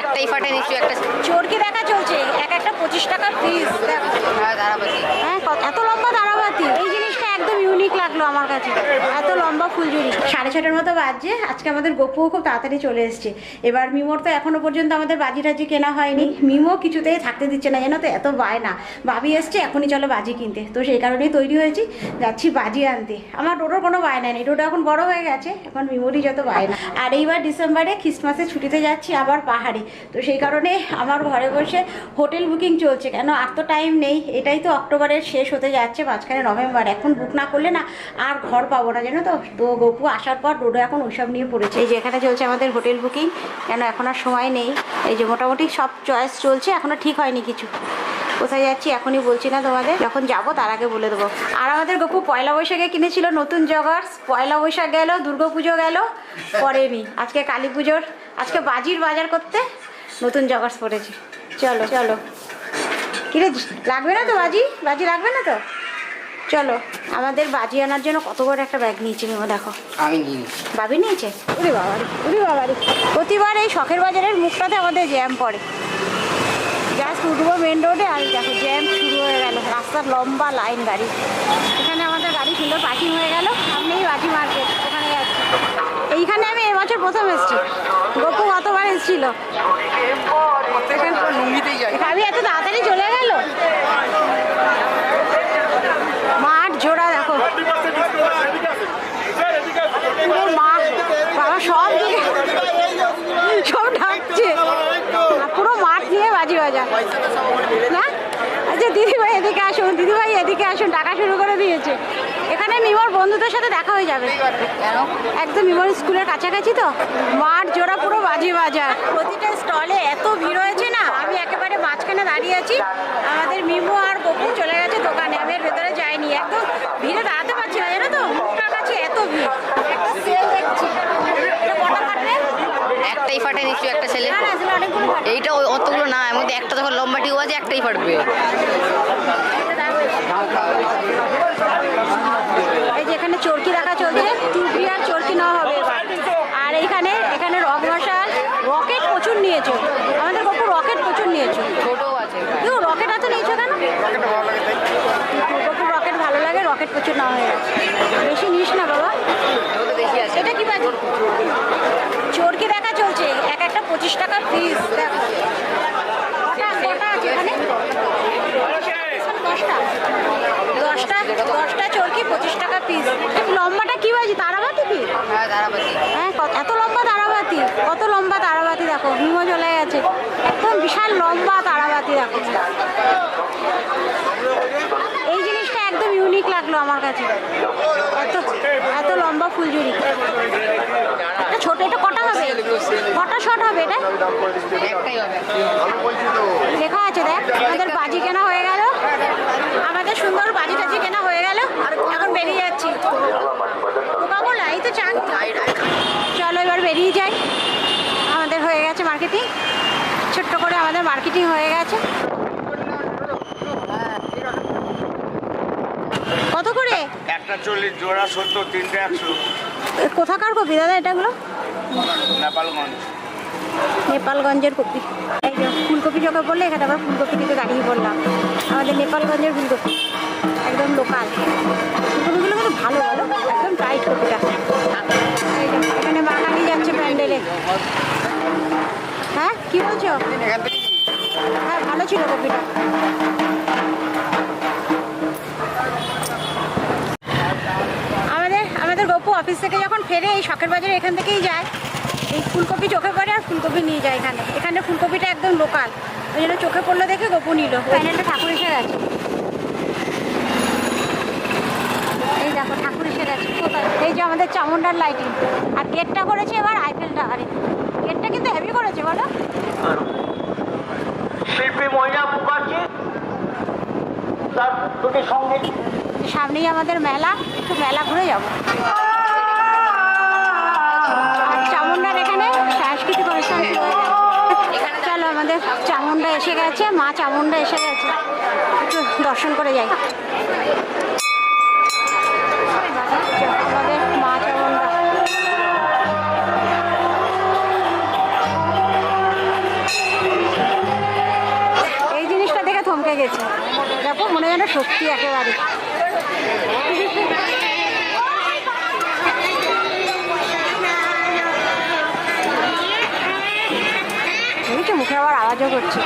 একটাই ফাটে নিচ্ছি একটা চোরকি দেখা চলছে। এক একটা পঁচিশ টাকা পিস হ্যাঁ দাঁড়াবাতি হ্যাঁ এত লম্বা দাঁড়াবাতি। এই জিনিসটা একদম ইউনিক লাগল আমার কাছে। এত লম্বা ফুলঝুরি। সাড়ে ছটার মতো বাজছে। আজকে আমাদের গপুও খুব তাড়াতাড়ি চলে এসছে। এবার মিমোর তো এখনও পর্যন্ত আমাদের বাজি টাজি কেনা হয়নি। মিমো কিছুতেই থাকতে দিচ্ছে না, জানো তো? এত বায়না। ভাবি এসছে, এখনই চলো বাজি কিনতে। তো সেই কারণেই তৈরি হয়েছি, যাচ্ছি বাজি আনতে। আমার টোটোর কোনো বায়না নেই। টোটো এখন বড় হয়ে গেছে, এখন মিমোরই যত বায়না। আর এইবার ডিসেম্বরে খ্রিস্টমাসে ছুটিতে যাচ্ছি আবার পাহাড়ে। তো সেই কারণে আমার ঘরে বসে হোটেল বুকিং চলছে। কেন? আর তো টাইম নেই। এটাই তো অক্টোবরের শেষ হতে যাচ্ছে, মাঝখানে নভেম্বর। এখন বুক না করলে না আর ঘর পাবো না, জানো তো? তো গপু আসার পর ডোডো এখন ওইসব নিয়ে পড়েছে। এই যে এখানে চলছে আমাদের হোটেল বুকিং, কেন এখন আর সময় নেই। এই যে মোটামুটি সব চয়েস চলছে এখনও ঠিক হয়নি কিছু। কোথায় যাচ্ছি এখনই বলছি না তোমাদের, যখন যাব তার আগে বলে দেবো। আর আমাদের গপু পয়লা বৈশাখে কিনেছিল নতুন জগার্স, পয়লা বৈশাখ গেল, দুর্গা পুজো গেল, পরেনি। আজকে কালী পুজোর, আজকে বাজির বাজার করতে নতুন জগার্স পরেছি। চলো চলো। কিরে, লাগবে না তো বাজি? বাজি লাগবে না তো? চলো আমাদের বাজি আনার জন্য কত বড় একটা ব্যাগ নিয়েছি মিমো দেখো। আমি নিই বাবি নিয়েছে? উরে বাবারি উরে বাবারি প্রতিবার এই শখের বাজারের মুখটাতে আমাদের জ্যাম পড়ে। জাস্ট উঠবো মেন রোডে আর দেখো জ্যাম শুরু হয়ে গেল। রাস্তার লম্বা লাইন গাড়ি। এখানে আমাদের গাড়ি সুন্দর পার্কিং হয়ে গেল। সামনেই বাজি মার্কেট ওখানে যাচ্ছি। এইখানে আমি এবছর প্রথম এসেছি। গপু কতবার এসেছিল। আমি এত তাড়াতাড়ি চলে গেল মাঠ জোড়া দেখো পুরো মাঠ বাবা সব দিকে সব ঢাকছে আর পুরো মাঠ বাজি বাজা। না? আচ্ছা দিদিভাই এদিকে আসুন, দিদিভাই এদিকে আসুন ডাকা শুরু করে দিয়েছে। এখানে মিমোর বন্ধুদের সাথে দেখা হয়ে যাবে। একদম মিমোর স্কুলের কাছাকাছি তো? মাঠ জোড়া পুরো বাজি বাজার প্রতিটা স্টলে এত ভিড় হয়েছে না? আমি একেবারে মাঝখানে দাঁড়িয়ে আছি। আমাদের মিমো আর গপু চলে গেছে দোকানে আমি এর ভেতরে যাইনি একদম ভিড়ে দাঁড়াতে পারছি না জানো তো মুখটার কাছে এত ভিড় একটা সেল দেখছি এটা কটা কাটবে একটাই ফাটে নিশ্চয়ই একটা ছেলে। এইটা ওই অতগুলো না এর মধ্যে একটা যখন লম্বা টিউ আছে একটাই ফাটবে। এই যে এখানে চরকি রাখা চলছে টুপি আর চরকি নেওয়া হবে আর এইখানে এখানে রক মশাল রকেট প্রচুর নিয়েছো। আমাদের গপু রকেট প্রচুর নিয়েছো। ছোটও আছে কেউ রকেট এত নিয়েছো কেন? রকেট ভালো লাগে রকেট প্রচুর নেওয়া হয়ে গেছে বেশি নিস না বাবা ওটা বেশি আছে এটা কি বাজি চরকি দেখা চলছে এক একটা পঁচিশ টাকা পিস দেখো কটা কটা আছে এখানে দশটা। দশটা দশটা চরকি পঁচিশ টাকা পিস লম্বাটা কি বাজি তারাবাতি কি? হ্যাঁ দাঁড়াবাতি হ্যাঁ এত লম্বা তারাবাতি কত লম্বা তারাবাতি দেখো ভিমো চলে গেছে। একদম বিশাল লম্বা তারাবাতি দেখো। এই জিনিসটা একদম ইউনিক লাগল আমার কাছে। এত এত লম্বা ফুলঝুরি এটা ছোট এটা কটা হবে কটা শট হবে এটা? লেখা আছে দেখ আমাদের বাজি কেনা হয়ে গেল। আমাদের সুন্দর বাজি টাজি কেনা হয়ে গেল এখন বেরিয়ে যাচ্ছি। কোকাকোলা এই তো চা চলো এবার বেরিয়ে যাই। আমাদের হয়ে গেছে মার্কেটিং ছোট্ট করে আমাদের মার্কেটিং হয়ে গেছে। কত করে? একটা চল্লিশ জোড়া সত্তর তিনটে একশো। কোথাকার কপি দাদা এটাগুলো? নেপালগঞ্জ। নেপালগঞ্জের কপি। এই ফুলকপি চোখে পড়লে এখানে আবার ফুলকপি দিতে দাঁড়িয়ে পড়লাম আমাদের নেপালগঞ্জের ফুলকপি। একদম লোকাল ফুলকপিগুলো কিন্তু ভালো ভালো একদম টাইট কপিটা। এখানে বাঙালি যাচ্ছে প্যান্ডেলে। হ্যাঁ কি বলছো? হ্যাঁ ভালো ছিল কপিটা। অফিস থেকে যখন ফেরে এই শখের বাজারে এখান থেকেই যায়। এই ফুলকপি চোখে পড়ে আর ফুলকপি নিয়ে যায় এখানে। এখানে ফুলকপিটা একদম লোকাল ওই জন্য চোখে পড়ল দেখে গপু নিল প্যানেলটা ঠাকুর এসে গেছে। এই দেখো ঠাকুর এসে গেছে। এই যে আমাদের চামুন্ডার লাইটিং আর গেটটা করেছে এবার আইফেল টাওয়ারে গেটটা কিন্তু হেভি করেছে বলো। শিল্পী মহিলা মুখার্জি তার দুটি সংগীত সামনেই আমাদের মেলা। একটু মেলা ঘুরে যাব। সাংস্কৃতিক অনুষ্ঠান চলো আমাদের চামুন্ডা এসে গেছে, মা চামুন্ডা এসে গেছে। একটু দর্শন করে যাই। এই জিনিসটা দেখে থমকে গেছে। দেখো, মনে যেন সত্যি একেবারে। মুখে আবার আওয়াজও করছে।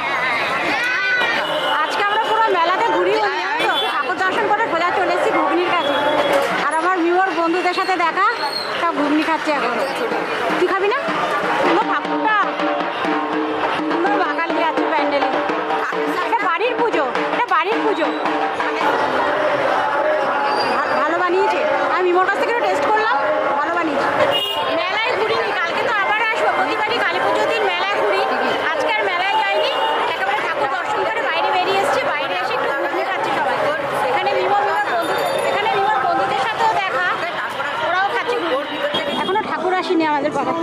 আজকে আমরা পুরো মেলাতে ঘুরি ঠাকুর দর্শন করে সোজা চলে এসেছি ঘুগনির কাছে। আর আমার মিওর বন্ধুদের সাথে দেখা সব ঘুগনি খাচ্ছে এখন। তুই খাবি না? ঠাকুরটা। বাঙালি আছে প্যান্ডেলে। এটা বাড়ির পুজো, এটা বাড়ির পুজো। ভালো বানিয়েছে। আমি মিমোর কাছ থেকে টেস্ট করলাম ভালো বানিয়েছে মেলায় ঘুরিনি কালকে তো আবার আসব প্রতিবারই কালী পুজোর দিন মেলায় ঘুরি আজকে আর মেলায় যাইনি একেবারে ঠাকুর দর্শন করে বাইরে বেরিয়ে এসেছি বাইরে এসে একটু ঘুরতে খাচ্ছি সবাই এখানে মিমো মিমোর বন্ধু এখানে মিমোর বন্ধুদের সাথেও দেখা ওরাও খাচ্ছে ঘুগনি। এখনও ঠাকুর আসেনি আমাদের পাড়ায়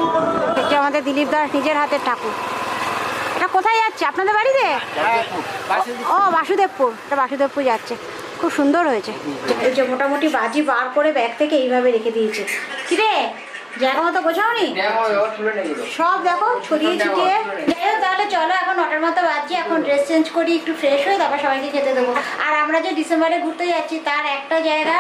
দেখছি আমাদের দিলীপ দাস নিজের হাতের ঠাকুর। এটা কোথায় যাচ্ছে? আপনাদের বাড়িতে? ও বাসুদেবপুর। এটা বাসুদেবপুর যাচ্ছে। খুব সুন্দর হয়েছে। এই যে মোটামুটি বাজি বার করে ব্যাগ থেকে এইভাবে রেখে দিয়েছে। কিরে? জায়গা মতো গোছাওনি? সব দেখো ছড়িয়ে ছিটিয়ে। যাই হোক তাহলে চলো এখন নটার মতো বাজছে। এখন ড্রেস চেঞ্জ করি একটু ফ্রেশ হয়ে তারপর সবাইকে খেতে দেবো। আর আমরা যে ডিসেম্বরে ঘুরতে যাচ্ছি তার একটা জায়গার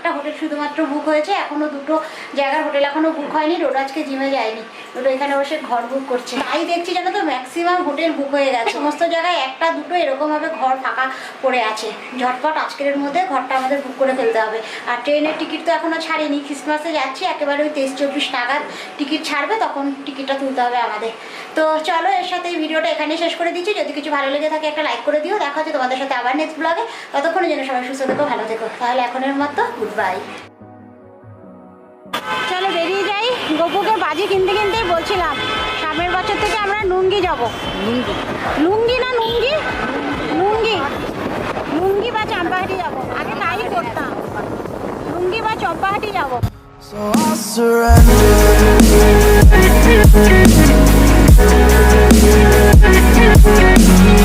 একটা হোটেল শুধুমাত্র বুক হয়েছে, এখনও দুটো জায়গার হোটেল এখনও বুক হয়নি, রোড আজকে জিমে যায়নি রোড এখানে বসে ঘর বুক করছে। তাই দেখছি জানো তো ম্যাক্সিমাম হোটেল বুক হয়ে গেছে। সমস্ত জায়গায় একটা, দুটো এরকমভাবে ঘর ফাঁকা পড়ে আছে। ঝটপট আজকের মধ্যে ঘরটা আমাদের বুক করে ফেলতে হবে। আর ট্রেনের টিকিট তো এখনও ছাড়েনি। খ্রিস্টমাসে যাচ্ছি, একেবারে ওই তেইশ চব্বিশ নাগাদ টিকিট ছাড়বে, তখন টিকিটটা তুলতে হবে আমাদের। তো চলো, এর সাথে এই ভিডিওটা এখানেই শেষ করে দিচ্ছি। যদি কিছু ভালো লেগে থাকে, একটা লাইক করে দিও। দেখা হচ্ছে তোমাদের সাথে আবার নেক্সট ব্লগে ততক্ষণে যেন সবাই সুস্থ থেকো, ভালো থেকো। তাহলে এখনের মতো গুড বাই চলো বেরিয়ে যাই। গপুকে বাজি কিনতে কিনতেই বলছিলাম সামনের বছর থেকে আমরা নুঙ্গি যাব। লুঙ্গি? না নুঙ্গি